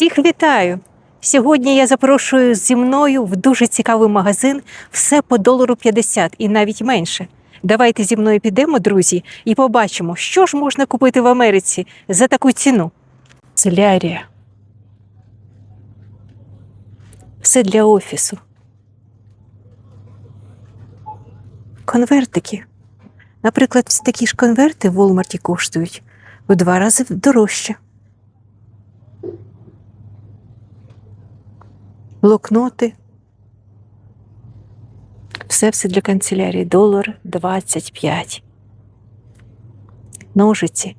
Всіх вітаю! Сьогодні я запрошую зі мною в дуже цікавий магазин все по долару 50 і навіть менше. Давайте зі мною підемо, друзі, і побачимо, що ж можна купити в Америці за таку ціну. Солярія. Все для офісу. Конвертики. Наприклад, такі ж конверти в Walmart коштують в два рази дорожче. Блокноти. Все все для канцелярії. Долар 25. Ножиці.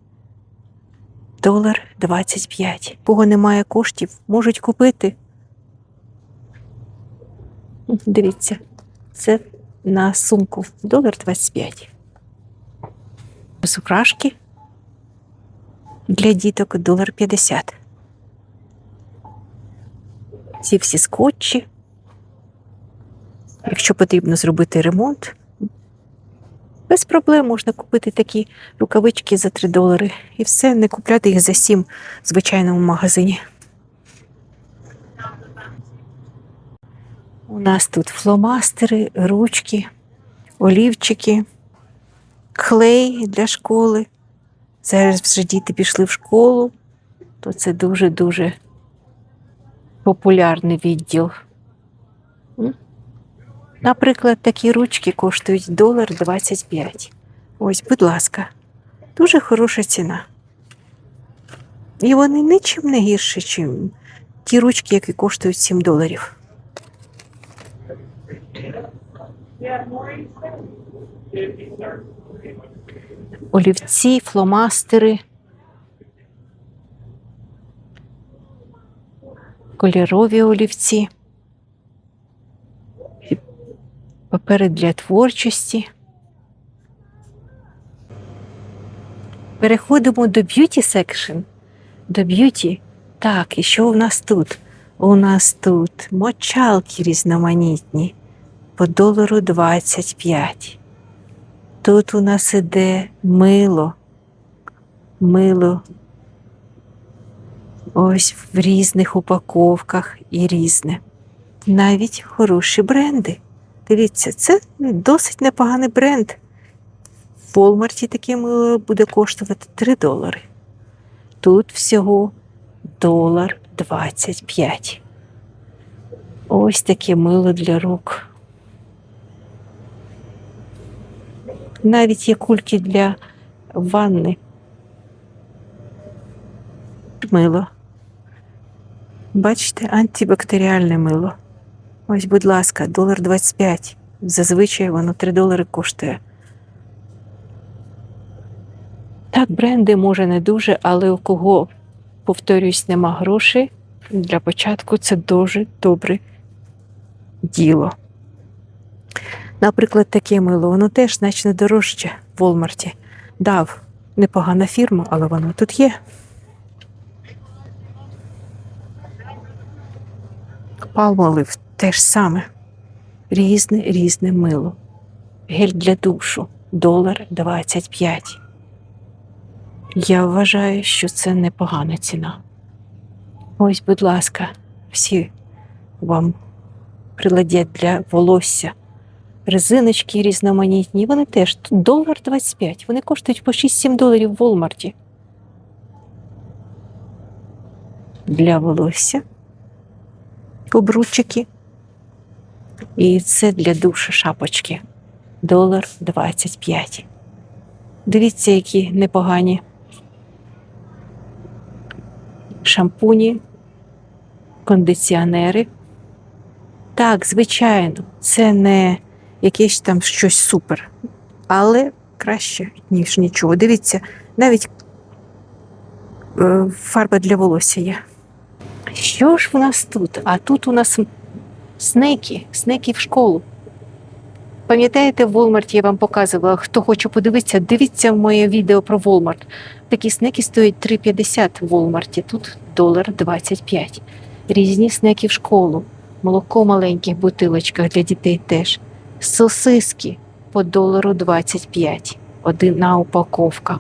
Долар 25. Кого немає коштів, можуть купити. Дивіться, це на сумку. Долар 25. Сукрашки для діток долар 50 ці всі скотчі. Якщо потрібно зробити ремонт, без проблем можна купити такі рукавички за 3 долари і все, не купляти їх за 7 в звичайному магазині. У нас тут фломастери, ручки, олівчики, клей для школи. Зараз вже діти пішли в школу, то це дуже-дуже популярний відділ. Наприклад, такі ручки коштують долар 25. Ось, будь ласка, дуже хороша ціна. І вони нічим не гірші, ніж ті ручки, які коштують 7 доларів. Олівці, фломастери. Кольорові олівці, папери для творчості. Переходимо до б'юті секшн. До б'юті. Так, і що у нас тут? У нас тут мочалки різноманітні по долару 25. Тут у нас іде мило, мило Ось в різних упаковках і різне. Навіть хороші бренди. Дивіться, це досить непоганий бренд. В Walmart таке мило буде коштувати 3 долари. Тут всього долар 25. Ось таке мило для рук. Навіть є кульки для ванни. Мило. Бачите, антибактеріальне мило. Ось, будь ласка, долар 25. Зазвичай воно 3 долари коштує. Так, бренди може не дуже, але у кого, повторюсь, нема грошей, для початку це дуже добре діло. Наприклад, таке мило, воно теж значно дорожче в Волмарті. Дав непогана фірма, але воно тут є. Палмолив теж саме. Різне різне мило. Гель для душу долар 25. Я вважаю, що це непогана ціна. Ось, будь ласка, всі вам приладять для волосся. Резиночки різноманітні, вони теж долар 25. Вони коштують по 6-7 доларів в Волмарті. Для волосся обручики. І це для душу шапочки. Долар 25. Дивіться, які непогані шампуні, кондиціонери. Так, звичайно, це не якесь там щось супер, але краще, ніж нічого. Дивіться, навіть е, фарба для волосся є. Що ж в нас тут? А тут у нас снеки, снеки в школу. Пам'ятаєте, в Walmart я вам показувала, хто хоче подивитися, дивіться моє відео про Walmart. Такі снеки стоять 3,50 в Walmart, тут долар 25. Різні снеки в школу, молоко в маленьких бутилочках для дітей теж. Сосиски по долару 25. Одна упаковка.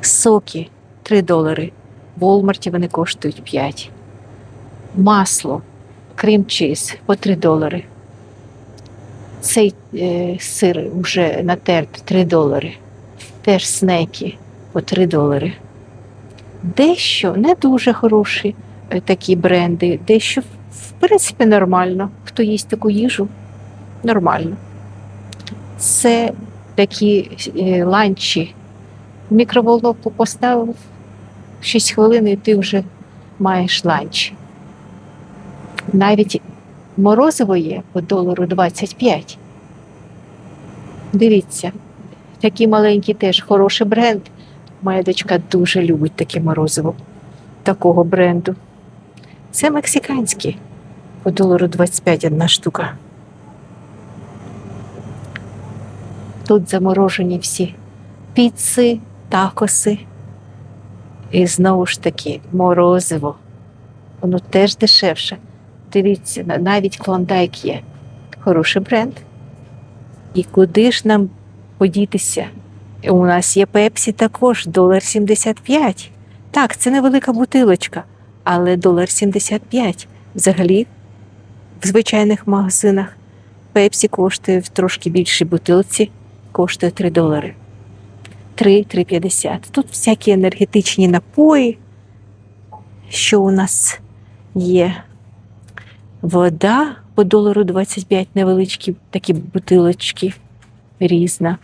Соки 3 долари. В Walmart вони коштують 5. Масло, крем чиз по 3 долари. Цей е, сир вже натертий 3 долари. Теж снеки по 3 долари. Дещо не дуже хороші е, такі бренди, дещо, в принципі, нормально. Хто їсть таку їжу, нормально. Це такі е, ланчі. В мікроволновку поставив 6 хвилин, і ти вже маєш ланч. Навіть морозиво є по долару 25. Дивіться, такі маленькі теж хороший бренд. Моя дочка дуже любить таке морозиво такого бренду. Це мексиканські. По долару 25 одна штука. Тут заморожені всі піци, такоси. І знову ж таки морозиво. Воно теж дешевше. Дивіться, навіть клондайк є. Хороший бренд. І куди ж нам подітися? У нас є пепсі також, долар 75. Так, це невелика бутилочка, але долар 75. Взагалі, в звичайних магазинах пепсі коштує в трошки більшій бутилці, коштує 3 долари. 3-3,50. Тут всякі енергетичні напої, що у нас є. Вода по долару 25 невеличкі такі бутилочки різна.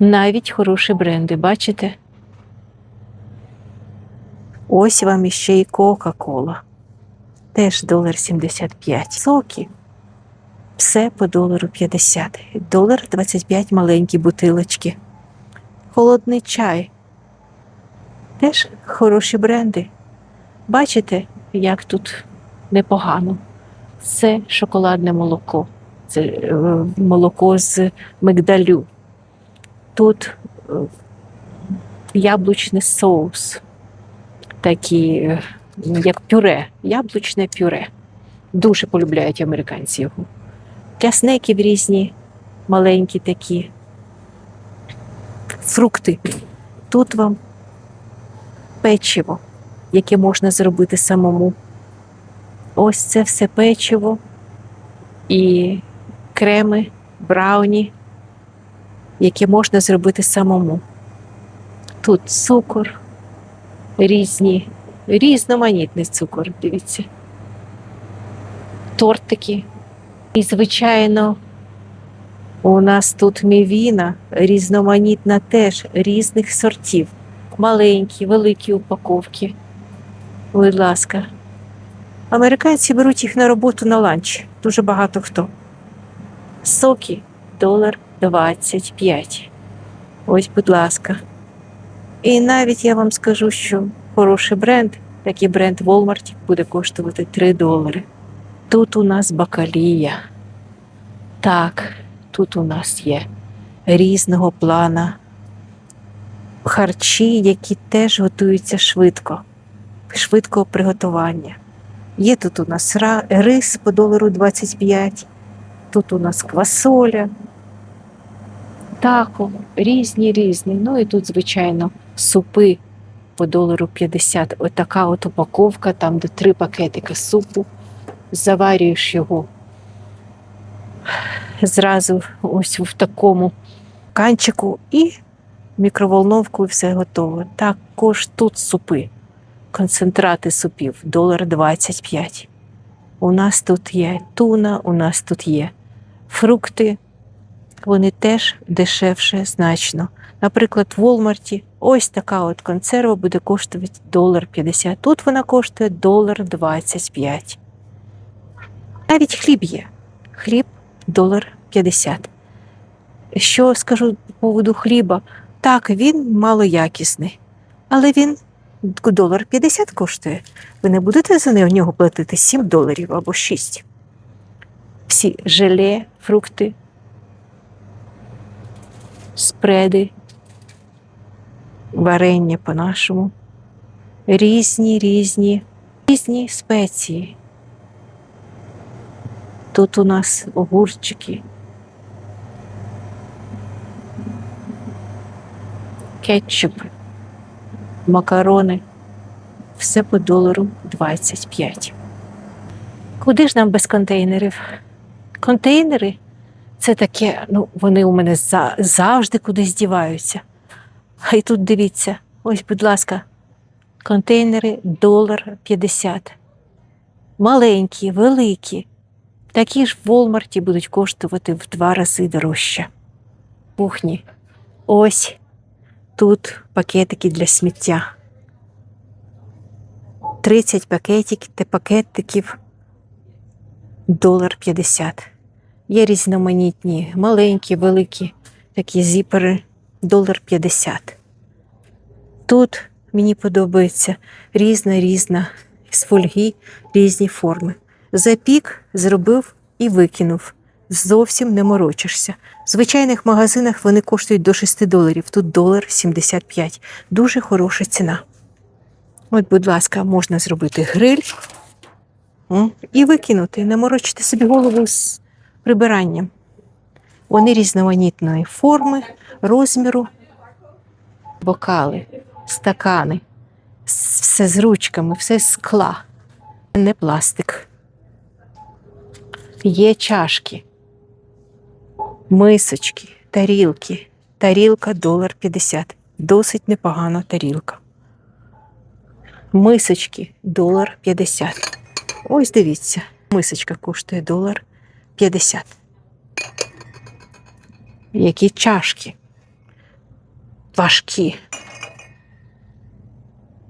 Навіть хороші бренди, бачите? Ось вам іще і Кока-Кола. Теж долар 75. Соки. Все по долару 50. Долар 25 маленькі бутилочки. Холодний чай. Теж хороші бренди. Бачите, як тут непогано. Це шоколадне молоко. Це е, молоко з мигдалю. Тут е, яблучний соус, такі, е, як пюре, яблучне пюре. Дуже полюбляють американці його. Для снеків різні, маленькі такі. Фрукти. Тут вам печиво, яке можна зробити самому. Ось це все печиво і креми, брауні, яке можна зробити самому. Тут цукор, різні, різноманітний цукор, дивіться. Тортики. І, звичайно, у нас тут мівіна різноманітна теж різних сортів. Маленькі, великі упаковки. Будь ласка. Американці беруть їх на роботу на ланч. Дуже багато хто. Соки долар 25. Ось, будь ласка. І навіть я вам скажу, що хороший бренд, такий бренд Walmart буде коштувати 3 долари. Тут у нас бакалія. Так, тут у нас є різного плана харчі, які теж готуються швидко, швидкого приготування. Є тут у нас рис по долару 25, тут у нас квасоля, тако, різні різні. Ну і тут, звичайно, супи по долару 50. Отака от упаковка, там де три пакетика супу. Заварюєш його зразу ось в такому канчику і мікроволновку і все готово. Також тут супи, концентрати супів, долар 25. У нас тут є туна, у нас тут є фрукти, вони теж дешевше значно. Наприклад, в Walmart ось така от консерва буде коштувати долар 50. Тут вона коштує долар 25. Навіть хліб є. Хліб долар 50. Що скажу по поводу хліба? Так, він малоякісний, але він долар 50 коштує. Ви не будете за нього платити 7 доларів або 6. Всі желе, фрукти, спреди, варення по-нашому. Різні, різні, різні спеції. Тут у нас огурчики, кетчуп, макарони. Все по долару 25. Куди ж нам без контейнерів? Контейнери це таке, ну, вони у мене за, завжди кудись діваються. А й тут дивіться, ось, будь ласка, контейнери долар 50. Маленькі, великі. Такі ж в Волмарті будуть коштувати в два рази дорожче. Кухні. Ось тут пакетики для сміття. 30 пакетиків, пакетиків долар 50. Є різноманітні, маленькі, великі, такі зіпери, долар 50. Тут мені подобається різна, різна з фольги, різні форми. Запік зробив і викинув. Зовсім не морочишся. В звичайних магазинах вони коштують до 6 доларів, тут долар 75. Дуже хороша ціна. От, будь ласка, можна зробити гриль і викинути, не морочити собі голову з прибиранням. Вони різноманітної форми, розміру, бокали, стакани, все з ручками, все з скла, не пластик. Є чашки, мисочки, тарілки. Тарілка долар 50. Досить непогана тарілка. Мисочки долар 50. Ось дивіться, мисочка коштує долар 50. Які чашки. Важкі.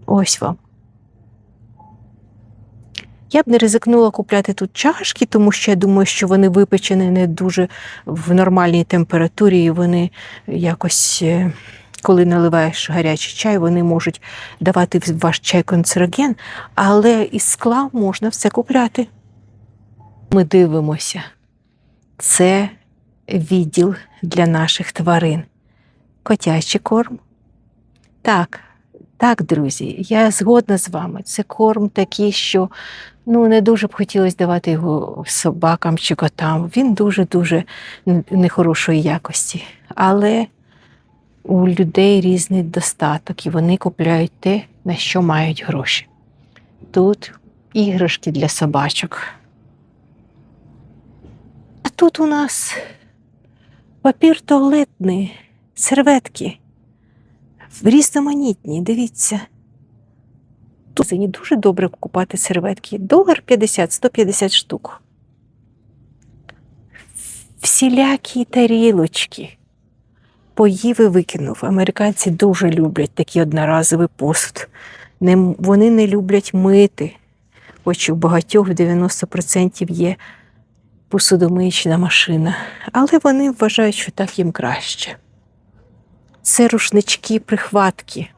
Ось вам. Я б не ризикнула купляти тут чашки, тому що я думаю, що вони випечені не дуже в нормальній температурі, і вони якось, е, коли наливаєш гарячий чай, вони можуть давати в ваш чай канцероген, але із скла можна все купляти. Ми дивимося. Це відділ для наших тварин. Котячий корм. Так, так, друзі, я згодна з вами. Це корм такий, що ну, не дуже б хотілося давати його собакам чи котам. Він дуже-дуже нехорошої якості. Але у людей різний достаток, і вони купляють те, на що мають гроші. Тут іграшки для собачок. А тут у нас папір туалетний, серветки. Різноманітні, дивіться. Тут дуже добре купувати серветки. Долар 50, 150 штук. Всілякі тарілочки. Поїв і викинув. Американці дуже люблять такий одноразовий посуд. Не, вони не люблять мити. Хоч у багатьох в 90% є посудомиючна машина. Але вони вважають, що так їм краще. Це рушнички прихватки.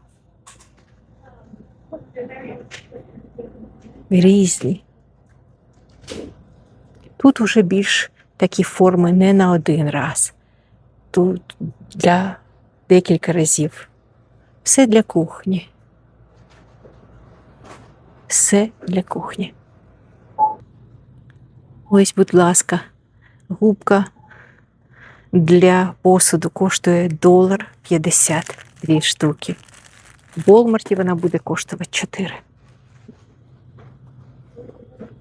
Різні. Тут уже більш такі форми не на один раз. Тут для декілька разів. Все для кухні. Все для кухні. Ось, будь ласка, губка для посуду коштує долар 52 штуки. В Walmart вона буде коштувати 4.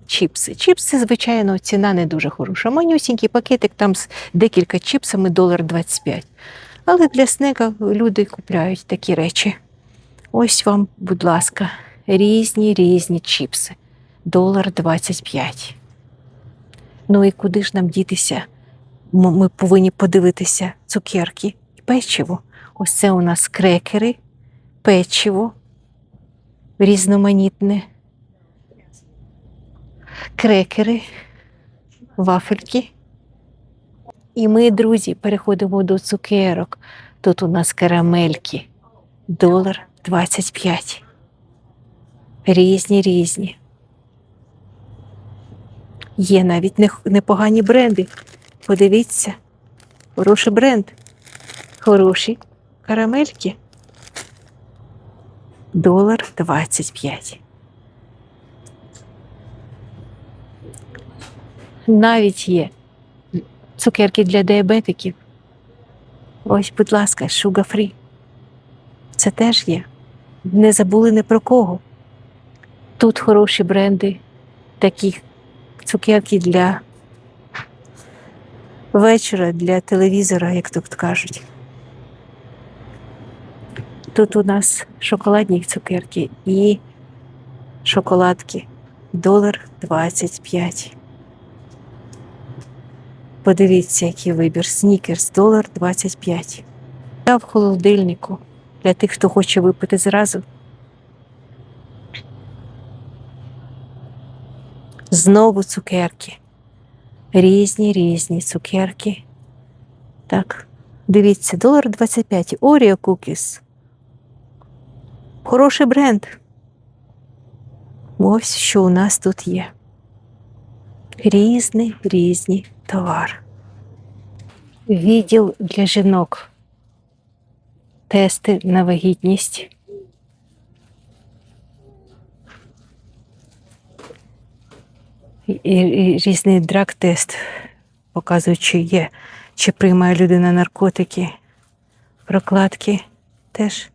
Чіпси. Чіпси, звичайно, ціна не дуже хороша. Манюсінький пакетик там з декілька чіпсами долар 25. Але для снека люди купляють такі речі. Ось вам, будь ласка, різні різні чіпси. Долар 25. Ну і куди ж нам дітися? Ми повинні подивитися цукерки і печиво. Ось це у нас крекери, печиво різноманітне, крекери, вафельки. І ми, друзі, переходимо до цукерок. Тут у нас карамельки. Долар 25. Різні різні. Є навіть непогані бренди. Подивіться, хороший бренд. Хороші карамельки. Долар 25. Навіть є цукерки для диабетиків. Ось, будь ласка, sugar free. Це теж є. не забули ні про кого. Тут хороші бренди, такі цукерки для вечора, для телевізора, як тут кажуть. Тут у нас шоколадні цукерки і шоколадки. Долар 25. Подивіться, який вибір. Снікерс, долар 25. Я в холодильнику для тих, хто хоче випити зразу. Знову цукерки. Різні різні цукерки. Так, дивіться, долар 25. Oreo Cookies. Хороший бренд. Ось що у нас тут є. Різний різні товар. Відділ для жінок. Тести на вагітність. І, різний драг-тест, показують, чи є, чи приймає людина наркотики, прокладки теж.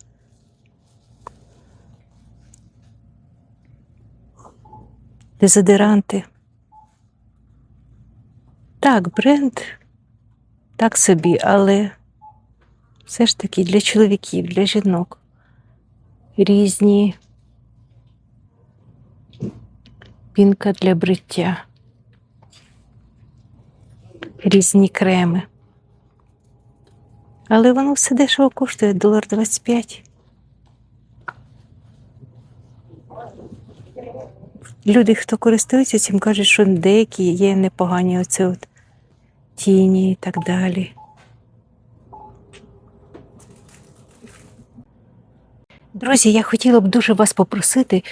Дезодоранти. Так, бренд так собі, але все ж таки для чоловіків, для жінок. Різні пінка для бриття, різні креми. Але воно все дешево коштує долар 25. Люди, хто користується цим, кажуть, що деякі є непогані оце от тіні і так далі. Друзі, я хотіла б дуже вас попросити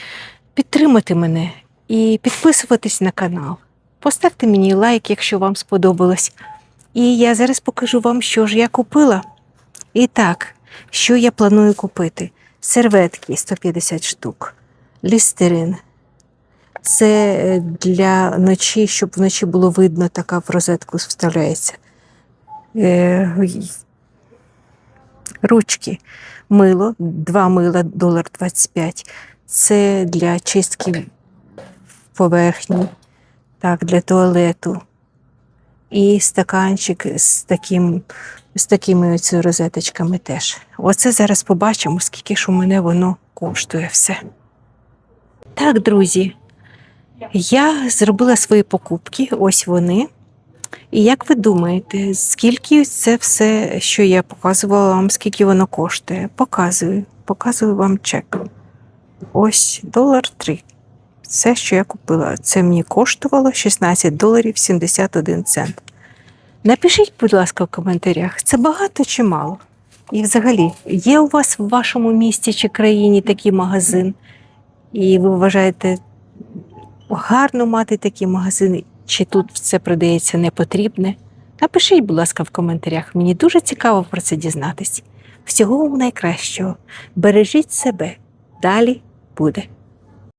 підтримати мене і підписуватись на канал. Поставте мені лайк, якщо вам сподобалось. І я зараз покажу вам, що ж я купила. І так, що я планую купити? Серветки 150 штук, лістерин. Це е, для ночі, щоб вночі було видно, така в розетку вставляється. Е, Ручки, мило, два мила, долар 25. Це для чистки поверхні, так, для туалету. І стаканчик з, таким, з такими оцю розеточками теж. Оце зараз побачимо, скільки ж у мене воно коштує все. Так, друзі, я зробила свої покупки, ось вони. І як ви думаєте, скільки це все, що я показувала вам, скільки воно коштує? Показую, показую вам чек. Ось долар 3. Все, що я купила, це мені коштувало 16 доларів 71 цент. Напишіть, будь ласка, в коментарях, це багато чи мало? І взагалі, є у вас в вашому місті чи країні такий магазин, і ви вважаєте гарно мати такі магазини, чи тут все продається непотрібне? Напишіть, будь ласка, в коментарях. Мені дуже цікаво про це дізнатись. Всього вам найкращого. Бережіть себе. Далі буде.